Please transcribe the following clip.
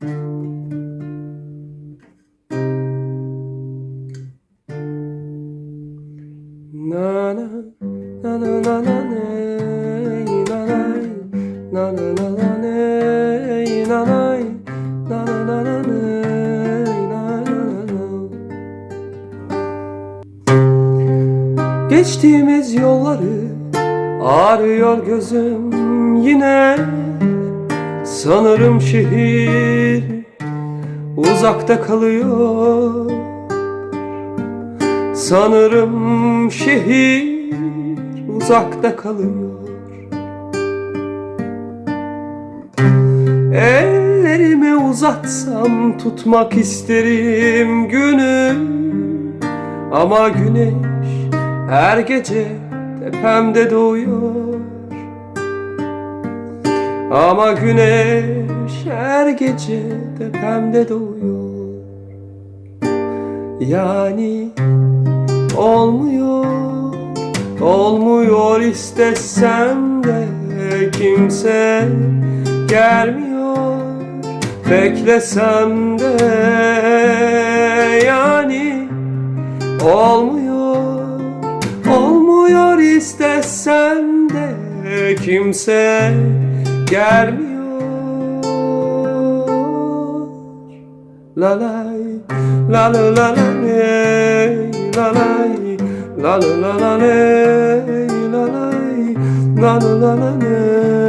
Na na na na na na na na na na. Geçtiğimiz yolları arıyor gözüm yine Sanırım şehir uzakta kalıyor. Sanırım şehir uzakta kalıyor. Ellerimi uzatsam tutmak isterim günü. Ama güneş her gece tepemde doğuyor Ama güneş her gece tepemde doğuyor. Yani olmuyor Olmuyor istesem de kimse gelmiyor. Beklesem de yani olmuyor Olmuyor istesem de kimse gelmiyor La lay, la la la la lay, la lay, la la la la lay, la lay, la la la la lay.